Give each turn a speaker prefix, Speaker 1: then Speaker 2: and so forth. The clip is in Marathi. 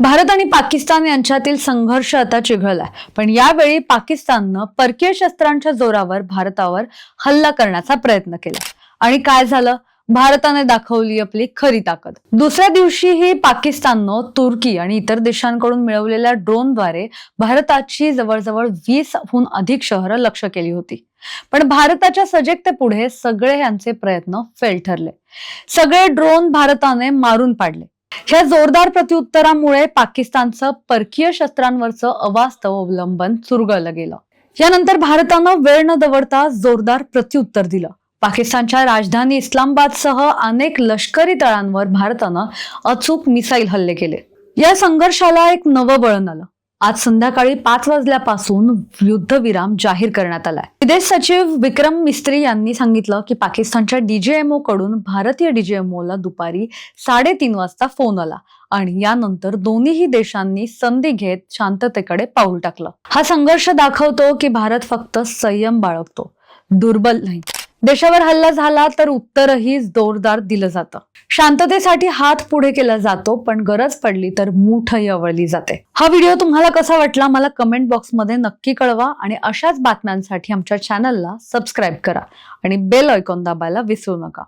Speaker 1: भारत आणि पाकिस्तान यांच्यातील संघर्ष आता चिघळलाय. पण यावेळी पाकिस्ताननं परकीय शस्त्रांच्या जोरावर भारतावर हल्ला करण्याचा प्रयत्न केला. आणि काय झालं? भारताने दाखवली आपली खरी ताकद. दुसऱ्या दिवशीही पाकिस्ताननं तुर्की आणि इतर देशांकडून मिळवलेल्या ड्रोनद्वारे भारताची जवळजवळ वीसहून अधिक शहरं लक्ष केली होती. पण भारताच्या सजगतेपुढे सगळे यांचे प्रयत्न फेल ठरले. सगळे ड्रोन भारताने मारून पाडले. ह्या जोरदार प्रत्युत्तरामुळे पाकिस्तानचं परकीय शस्त्रांवरचं अवास्तव अवलंबन चुरगळलं गेलं. यानंतर भारतानं वेळ न दवडता जोरदार प्रत्युत्तर दिलं. पाकिस्तानच्या राजधानी इस्लामाबादसह अनेक लष्करी तळांवर भारतानं अचूक मिसाईल हल्ले केले. या संघर्षाला एक नवं वळण आलं. आज संध्याकाळी पाच वाजल्यापासून युद्धविराम जाहीर करण्यात आलाय. विदेश सचिव विक्रम मिस्त्री यांनी सांगितलं की पाकिस्तानच्या डीजेएमओ कडून भारतीय डीजेएमओ ला दुपारी साडेतीन वाजता फोन आला आणि यानंतर दोन्हीही देशांनी संधी घेत शांततेकडे पाऊल टाकलं. हा संघर्ष दाखवतो की भारत फक्त संयम बाळगतो. दुर्बल नाही. देशावर हल्ला झाला तर उत्तरही जोरदार दिलं जातं. शांततेसाठी हात पुढे केला जातो पण गरज पडली तर मूठही आवळली जाते. हा व्हिडिओ तुम्हाला कसा वाटला मला कमेंट बॉक्समध्ये नक्की कळवा आणि अशाच बातम्यांसाठी आमच्या चॅनलला सबस्क्राईब करा आणि बेल ऐकून दाबायला विसरू नका.